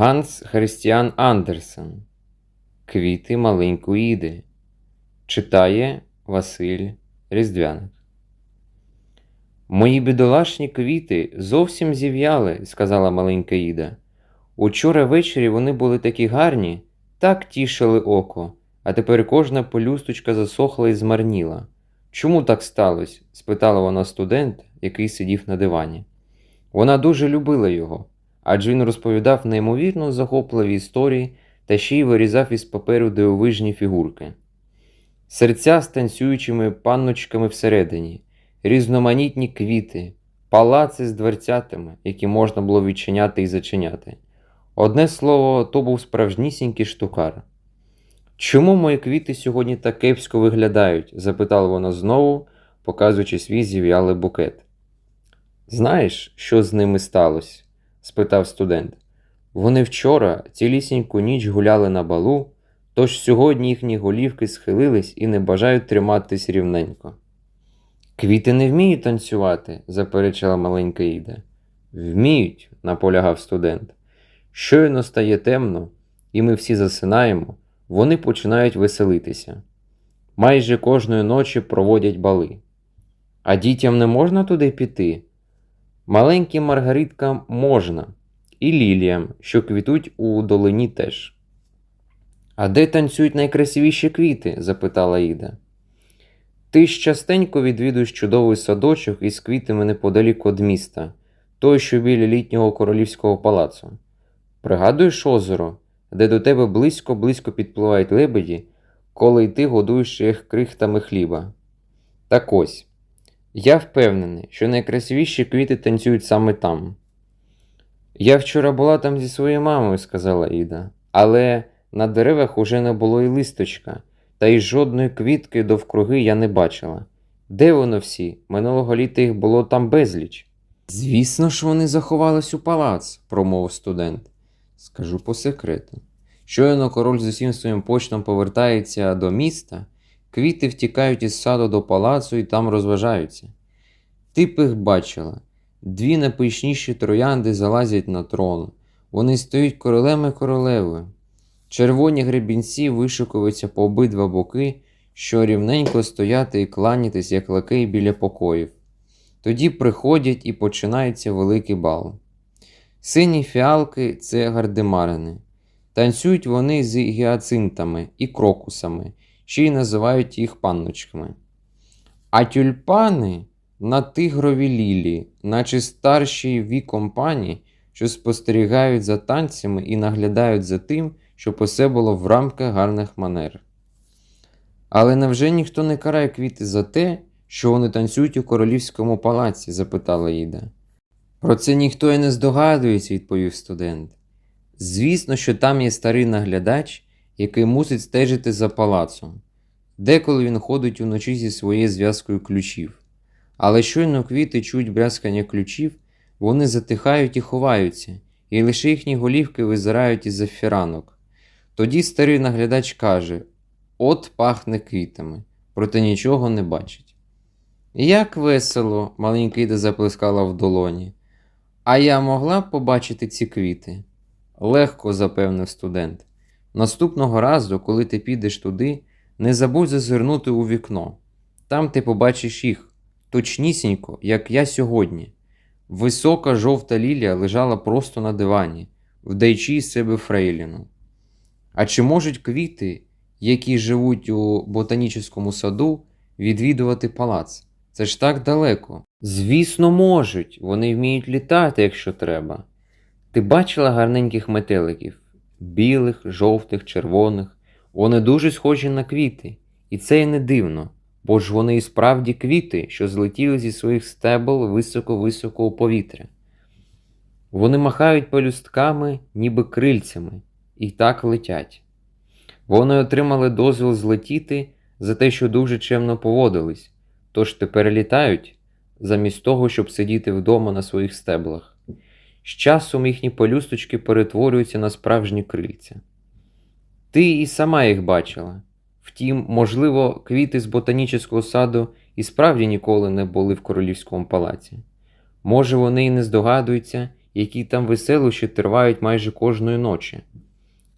Ганс Христіан Андерсен. Квіти маленької Іди. Читає Василь Різдвяник. Мої бідолашні квіти зовсім зів'яли, сказала маленька Іда. Учора ввечері вони були такі гарні, так тішили око, а тепер кожна полюсточка засохла і змарніла. Чому так сталося? спитала вона студента, який сидів на дивані. Вона дуже любила його, адже він розповідав неймовірно захопливі історії та ще й вирізав із паперу дивовижні фігурки. Серця з танцюючими панночками всередині, різноманітні квіти, палаци з дверцятами, які можна було відчиняти і зачиняти. Одне слово, то був справжнісінький штукар. Чому мої квіти сьогодні так кепсько виглядають? запитала вона знову, показуючи свій зів'ялий букет. Знаєш, що з ними сталося? Спитав студент. Вони вчора цілісіньку ніч гуляли на балу, тож сьогодні їхні голівки схилились і не бажають триматись рівненько. Квіти не вміють танцювати, заперечила маленька Іда. Вміють, наполягав студент. Щойно стає темно, і ми всі засинаємо, вони починають веселитися. Майже кожної ночі проводять бали. А дітям не можна туди піти? Маленьким маргариткам можна, і ліліям, що квітуть у долині теж. А де танцюють найкрасивіші квіти? запитала Іда. Ти ж частенько відвідуєш чудовий садочок із квітами неподалік від міста, той, що біля літнього королівського палацу. Пригадуєш озеро, де до тебе близько-близько підпливають лебеді, коли й ти годуєш їх крихтами хліба. Так ось, я впевнений, що найкрасивіші квіти танцюють саме там. Я вчора була там зі своєю мамою, сказала Іда, але на деревах уже не було й листочка, та й жодної квітки довкруги я не бачила. Де воно всі? Минулого літа їх було там безліч. Звісно ж, вони заховались у палац, промовив студент. Скажу по секрету. Щойно король з усім своїм почтом повертається до міста, квіти втікають із саду до палацу і там розважаються. Ти б їх бачила. Дві найпишніші троянди залазять на трон. Вони стають королем і королевою. Червоні гребінці вишикуються по обидва боки, що рівненько стояти і кланятись, як лакей біля покоїв. Тоді приходять і починається великий бал. Сині фіалки це гардемарини. Танцюють вони з гіацинтами і крокусами, ще й називають їх панночками. А тюльпани на тигрові лілії, наче старші віком пані, що спостерігають за танцями і наглядають за тим, щоб усе було в рамках гарних манер. Але невже ніхто не карає квіти за те, що вони танцюють у королівському палаці? запитала Іда. Про це ніхто і не здогадується, відповів студент. Звісно, що там є старий наглядач, який мусить стежити за палацом. Деколи він ходить уночі зі своєю зв'язкою ключів. Але щойно квіти чують брязкання ключів, вони затихають і ховаються, і лише їхні голівки визирають із-за фіранок. Тоді старий наглядач каже: От пахне квітами, проте нічого не бачить. Як весело, маленька Іда заплескала в долоні. А я могла б побачити ці квіти? Легко запевнив студент. Наступного разу, коли ти підеш туди, не забудь зазирнути у вікно. Там ти побачиш їх, точнісінько, як я сьогодні. Висока жовта лілія лежала просто на дивані, вдаючи із себе Фрейліну. А чи можуть квіти, які живуть у ботанічному саду, відвідувати палац? Це ж так далеко. Звісно, можуть. Вони вміють літати, якщо треба. Ти бачила гарненьких метеликів білих, жовтих, червоних. Вони дуже схожі на квіти, і це і не дивно, бо ж вони і справді квіти, що злетіли зі своїх стебел високо-високо у повітря. Вони махають пелюстками, ніби крильцями, і так летять. Вони отримали дозвіл злетіти за те, що дуже чемно поводились, тож тепер літають, замість того, щоб сидіти вдома на своїх стеблах. З часом їхні пелюсточки перетворюються на справжні крильця. Ти і сама їх бачила. Втім, можливо, квіти з ботанічного саду і справді ніколи не були в королівському палаці. Може, вони і не здогадуються, які там веселощі тривають майже кожної ночі.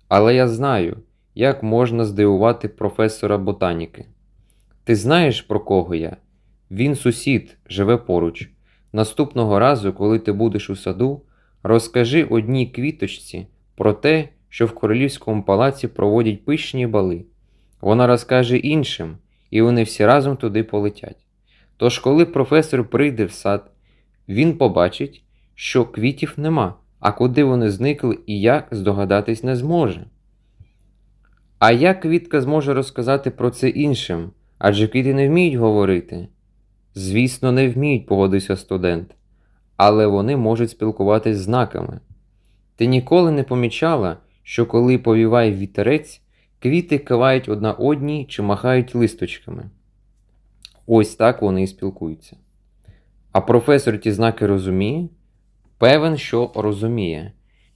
Але я знаю, як можна здивувати професора ботаніки. Ти знаєш, про кого я? Він сусід, живе поруч. Наступного разу, коли ти будеш у саду, розкажи одній квіточці про те, що в королівському палаці проводять пишні бали. Вона розкаже іншим, і вони всі разом туди полетять. Тож, коли професор прийде в сад, він побачить, що квітів нема, а куди вони зникли і як здогадатись не зможе. А як квітка зможе розказати про це іншим? Адже квіти не вміють говорити. Звісно, не вміють, погодився студент, але вони можуть спілкуватись знаками. Ти ніколи не помічала, що коли повіває вітерець, квіти кивають одна одній чи махають листочками. Ось так вони і спілкуються. А професор ті знаки розуміє? Певен, що розуміє.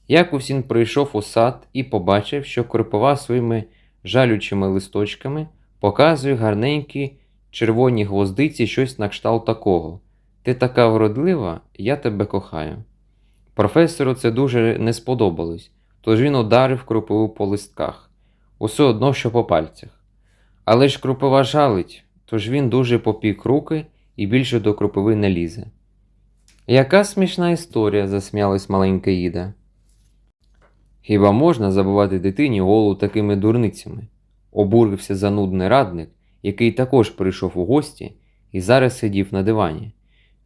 Якусін прийшов у сад і побачив, що кропива своїми жалючими листочками показує гарненькі червоні гвоздиці щось на кшталт такого. Ти така вродлива, я тебе кохаю. Професору це дуже не сподобалось, тож він ударив кропиву по листках, усе одно, що по пальцях. Але ж кропива жалить, тож він дуже попік руки і більше до кропиви не лізе. Яка смішна історія, засміялась маленька Іда. Хіба можна забувати дитині голову такими дурницями? Обурився занудний радник, який також прийшов у гості і зараз сидів на дивані.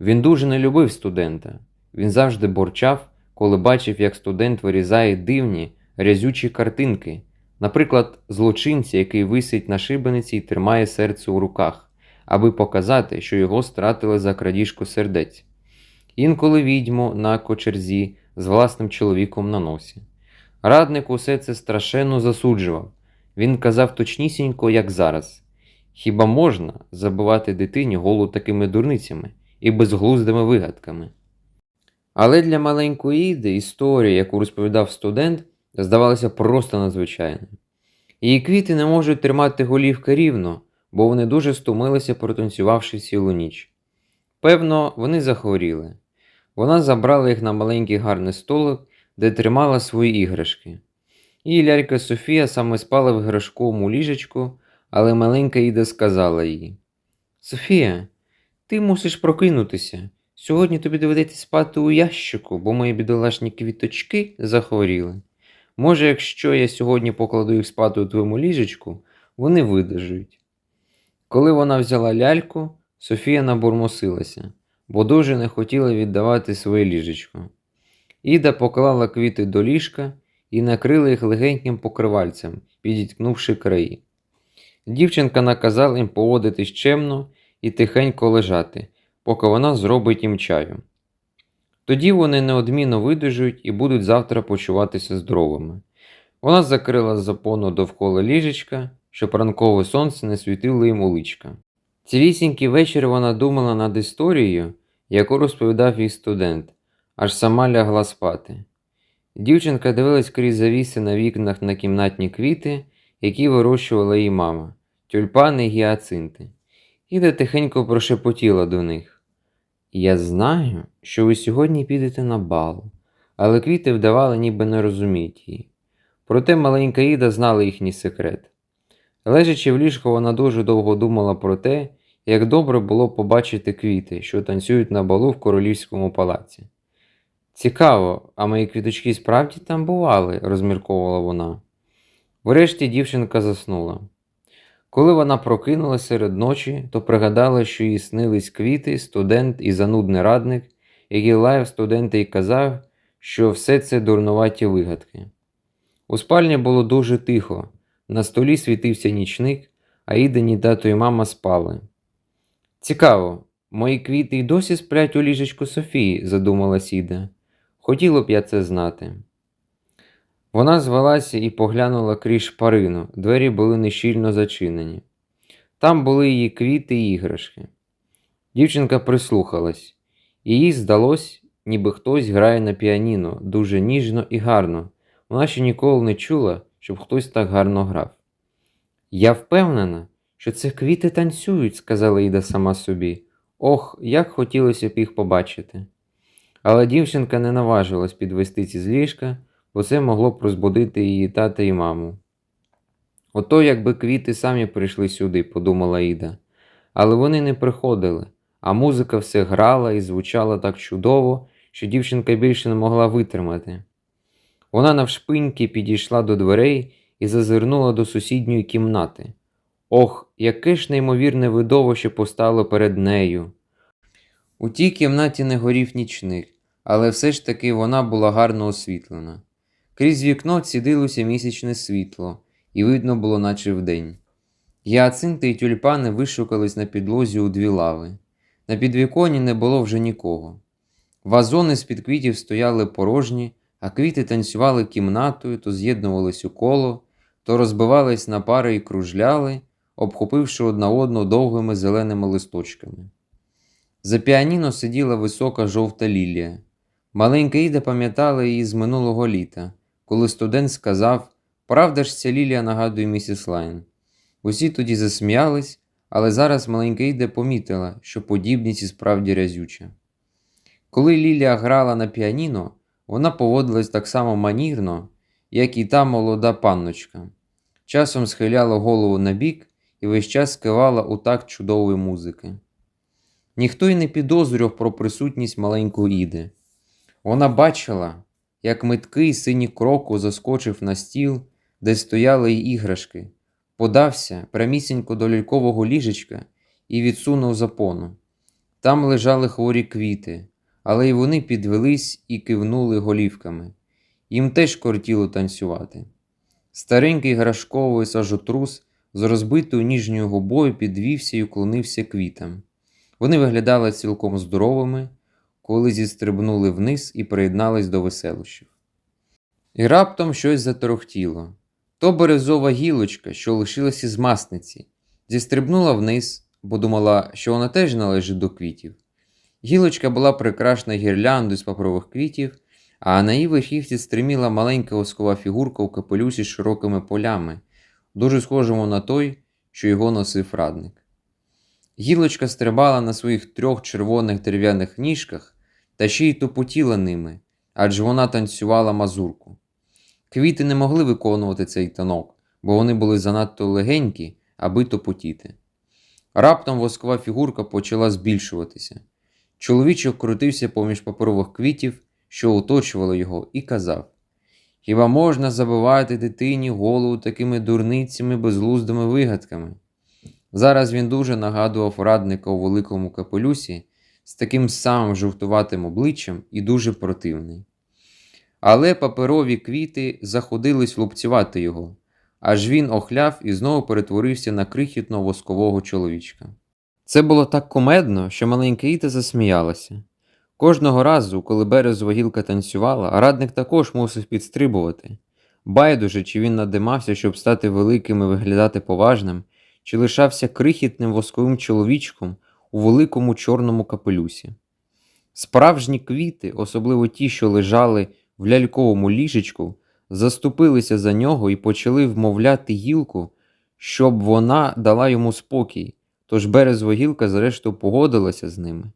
Він дуже не любив студента. Він завжди борчав, коли бачив, як студент вирізає дивні, рязючі картинки, наприклад, злочинця, який висить на шибениці і тримає серце у руках, аби показати, що його стратили за крадіжку сердець. Інколи відьму на кочерзі з власним чоловіком на носі. Радник усе це страшенно засуджував. Він казав точнісінько, як зараз. Хіба можна забивати дитині голову такими дурницями і безглуздими вигадками? Але для маленької Іди історія, яку розповідав студент, здавалася просто надзвичайною. Її квіти не можуть тримати голівки рівно, бо вони дуже стомилися, протанцювавши цілу ніч. Певно, вони захворіли. Вона забрала їх на маленький гарний столик, де тримала свої іграшки. Її лялька Софія саме спала в іграшковому ліжечку, але маленька Іда сказала їй: Софія, ти мусиш прокинутися. Сьогодні тобі доведеться спати у ящику, бо мої бідолашні квіточки захворіли. Може, якщо я сьогодні покладу їх спати у твоєму ліжечку, вони видержують. Коли вона взяла ляльку, Софія набурмосилася, бо дуже не хотіла віддавати своє ліжечко. Іда поклала квіти до ліжка і накрила їх легеньким покривальцем, підіткнувши краї. Дівчинка наказала їм поводитись чемно і тихенько лежати, поки вона зробить їм чаю. Тоді вони неодмінно видужують і будуть завтра почуватися здоровими. Вона закрила запону довкола ліжечка, щоб ранкове сонце не світило їм у личка. Цілісінький вечір вона думала над історією, яку розповідав їй студент, аж сама лягла спати. Дівчинка дивилась крізь завіси на вікнах на кімнатні квіти, які вирощувала її мама, тюльпани й гіацинти. Іда тихенько прошепотіла до них. Я знаю, що ви сьогодні підете на бал, але квіти вдавали, ніби не розуміють її. Проте маленька Іда знала їхній секрет. Лежачи в ліжку, вона дуже довго думала про те, як добре було побачити квіти, що танцюють на балу в королівському палаці. Цікаво, а мої квіточки справді там бували, розмірковувала вона. Врешті дівчинка заснула. Коли вона прокинулася серед ночі, то пригадала, що їй снились квіти, студент і занудний радник, який лаяв студента і казав, що все це дурнуваті вигадки. У спальні було дуже тихо, на столі світився нічник, а Ідені тато і мама спали. Цікаво, мої квіти й досі сплять у ліжечку Софії, задумалась Іда. Хотіло б я це знати. Вона звелася і поглянула крізь шпарину, двері були нещільно зачинені. Там були її квіти і іграшки. Дівчинка прислухалась, їй здалось, ніби хтось грає на піаніно дуже ніжно і гарно. Вона ще ніколи не чула, щоб хтось так гарно грав. Я впевнена, що це квіти танцюють, сказала Іда сама собі. Ох, як хотілося б їх побачити. Але дівчинка не наважилась підвестися з ліжка, бо це могло б розбудити її тата і маму. Ото якби квіти самі прийшли сюди, подумала Іда. Але вони не приходили, а музика все грала і звучала так чудово, що дівчинка більше не могла витримати. Вона навшпиньки підійшла до дверей і зазирнула до сусідньої кімнати. Ох, яке ж неймовірне видовище постало перед нею. У тій кімнаті не горів нічник, але все ж таки вона була гарно освітлена. Крізь вікно цідилося місячне світло, і видно було, наче вдень. Гіацинти й тюльпани вишукались на підлозі у дві лави. На підвіконі не було вже нікого. Вазони з-під квітів стояли порожні, а квіти танцювали кімнатою, то з'єднувались у коло, то розбивались на пари і кружляли, обхопивши одна одну довгими зеленими листочками. За піаніно сиділа висока жовта лілія. Маленька Іда пам'ятала її з минулого літа, коли студент сказав, правда ж ця лілія нагадує місіс Лайн. Усі тоді засміялись, але зараз маленька Іда помітила, що подібність і справді разюча. Коли Лілія грала на піаніно, вона поводилась так само манірно, як і та молода панночка. Часом схиляла голову на бік і весь час скивала у такт чудової музики. Ніхто й не підозрював про присутність маленької Іди. Вона бачила, як миткий синій кроку заскочив на стіл, де стояли й іграшки, подався прямісінько до лялькового ліжечка і відсунув запону. Там лежали хворі квіти, але й вони підвелись і кивнули голівками. Їм теж кортіло танцювати. Старенький грашковий сажотрус з розбитою ніжньою губою підвівся і уклонився квітам. Вони виглядали цілком здоровими, коли зістрибнули вниз і приєднались до веселощів. І раптом щось заторохтіло. То березова гілочка, що лишилась із масниці, зістрибнула вниз, бо думала, що вона теж належить до квітів. Гілочка була прикрашена гірляндою з паперових квітів, а на її верхівці стриміла маленька воскова фігурка у капелюсі з широкими полями, дуже схожому на той, що його носив радник. Гілочка стрибала на своїх трьох червоних дерев'яних ніжках та ще й топотіла ними, адже вона танцювала мазурку. Квіти не могли виконувати цей танок, бо вони були занадто легенькі, аби топотіти. Раптом воскова фігурка почала збільшуватися. Чоловічок крутився поміж паперових квітів, що оточували його, і казав: Хіба можна забивати дитині голову такими дурницями, безглуздими вигадками? Зараз він дуже нагадував радника у великому капелюсі з таким самим жовтуватим обличчям і дуже противний. Але паперові квіти заходились лупцювати його, аж він охляв і знову перетворився на крихітного воскового чоловічка. Це було так кумедно, що маленька Іта засміялася. Кожного разу, коли березова гілка танцювала, радник також мусив підстрибувати. Байдуже, чи він надимався, щоб стати великим і виглядати поважним, чи лишався крихітним восковим чоловічком у великому чорному капелюсі. Справжні квіти, особливо ті, що лежали в ляльковому ліжечку, заступилися за нього і почали вмовляти гілку, щоб вона дала йому спокій, тож березова гілка зрештою погодилася з ними.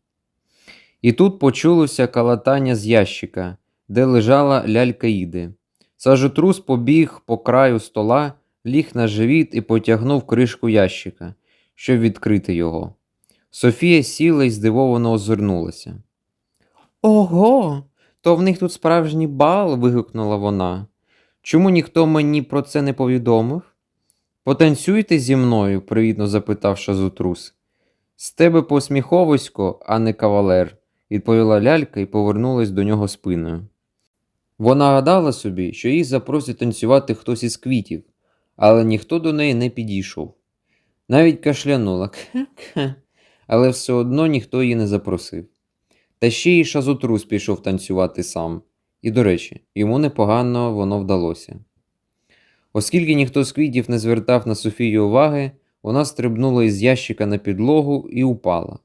І тут почулося калатання з ящика, де лежала лялька Іди. Сажотрус побіг по краю стола, ліг на живіт і потягнув кришку ящика, щоб відкрити його. Софія сіла і здивовано озирнулася. Ого, то в них тут справжній бал. вигукнула вона. Чому ніхто мені про це не повідомив? Потанцюйте зі мною, привітно запитав Шазутрус. З тебе посміховисько, а не кавалер, відповіла лялька і повернулась до нього спиною. Вона гадала собі, що їй запросить танцювати хтось із квітів, але ніхто до неї не підійшов. Навіть кашлянула, «Кхе-кхе», але все одно ніхто її не запросив. Та ще й шазотрус пішов танцювати сам, і, до речі, йому непогано воно вдалося. Оскільки ніхто з квітів не звертав на Софію уваги, вона стрибнула із ящика на підлогу і упала.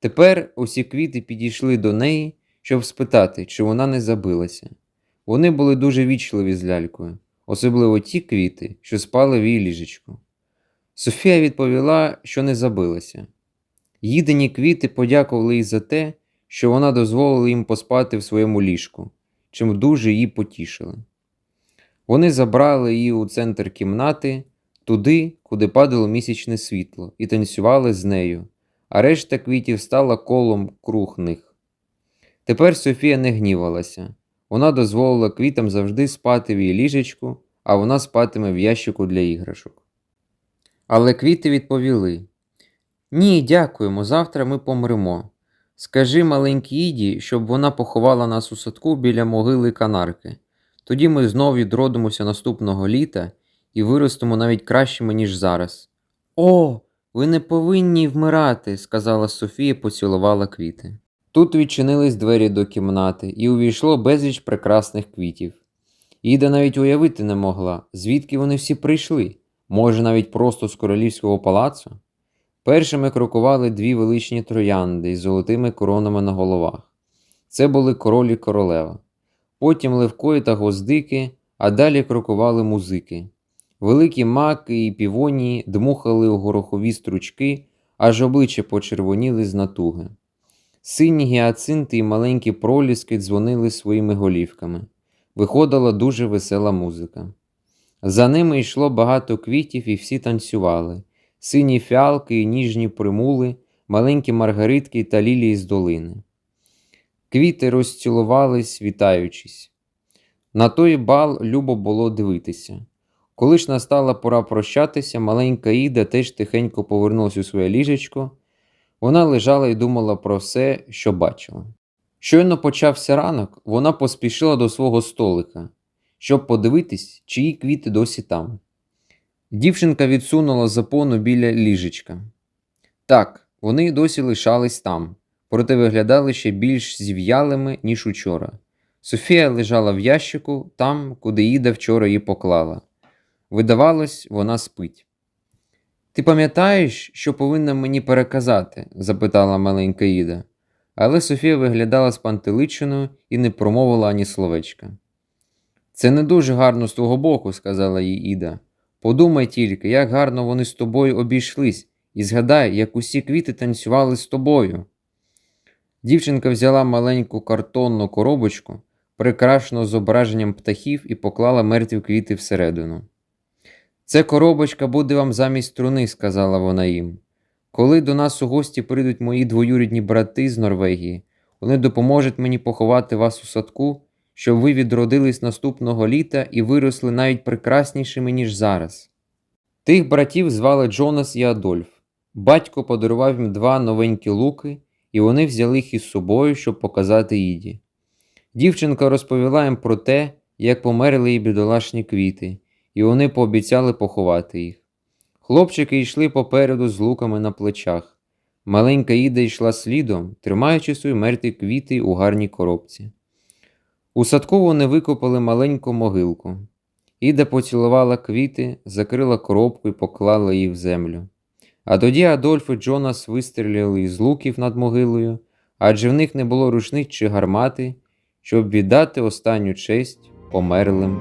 Тепер усі квіти підійшли до неї, щоб спитати, чи вона не забилася. Вони були дуже вічливі з лялькою, особливо ті квіти, що спали в її ліжечку. Софія відповіла, що не забилася. Їдені квіти подякували їй за те, що вона дозволила їм поспати в своєму ліжку, чим дуже її потішили. Вони забрали її у центр кімнати, туди, куди падало місячне світло, і танцювали з нею, а решта квітів стала колом круг них. Тепер Софія не гнівалася. Вона дозволила квітам завжди спати в її ліжечку, а вона спатиме в ящику для іграшок. Але квіти відповіли: Ні, дякуємо, завтра ми помремо. Скажи маленькій Іді, щоб вона поховала нас у садку біля могили канарки. Тоді ми знов відродимося наступного літа і виростемо навіть кращими, ніж зараз. О, ви не повинні вмирати, сказала Софія, поцілувала квіти. Тут відчинились двері до кімнати, і увійшло безліч прекрасних квітів. Іда навіть уявити не могла, звідки вони всі прийшли, може, навіть просто з королівського палацу. Першими крокували дві величні троянди із золотими коронами на головах. Це були король і королева. Потім левкої та гвоздики, а далі крокували музики. Великі маки і півонії дмухали у горохові стручки, аж обличчя почервоніли з натуги. Сині гіацинти і маленькі проліски дзвонили своїми голівками. Виходила дуже весела музика. За ними йшло багато квітів і всі танцювали сині фіалки і ніжні примули, маленькі маргаритки та лілії з долини. Квіти розцілувались, вітаючись. На той бал любо було дивитися. Коли ж настала пора прощатися, маленька Іда теж тихенько повернулась у своє ліжечко. Вона лежала і думала про все, що бачила. Щойно почався ранок, вона поспішила до свого столика, щоб подивитись, чиї квіти досі там. Дівчинка відсунула запону біля ліжечка. Так, вони досі лишались там, проте виглядали ще більш зів'ялими, ніж учора. Софія лежала в ящику там, куди Іда вчора її поклала. Видавалось, вона спить. Ти пам'ятаєш, що повинна мені переказати? запитала маленька Іда. Але Софія виглядала спантеличеною і не промовила ані словечка. Це не дуже гарно з твого боку, сказала їй Іда. Подумай тільки, як гарно вони з тобою обійшлись, і згадай, як усі квіти танцювали з тобою. Дівчинка взяла маленьку картонну коробочку, прикрашену зображенням птахів, і поклала мертві квіти всередину. Це коробочка буде вам замість труни, сказала вона їм. Коли до нас у гості прийдуть мої двоюрідні брати з Норвегії, вони допоможуть мені поховати вас у садку, щоб ви відродились наступного літа і виросли навіть прекраснішими, ніж зараз. Тих братів звали Джонас і Адольф. Батько подарував їм два новенькі луки, і вони взяли їх із собою, щоб показати Іді. Дівчинка розповіла їм про те, як померли її бідолашні квіти, і вони пообіцяли поховати їх. Хлопчики йшли попереду з луками на плечах. Маленька Іда йшла слідом, тримаючи свої мертві квіти у гарній коробці. У садку вони викопали маленьку могилку. Іда поцілувала квіти, закрила коробку і поклала її в землю. А тоді Адольф і Джонас вистріляли із луків над могилою, адже в них не було рушниць чи гармати, щоб віддати останню честь померлим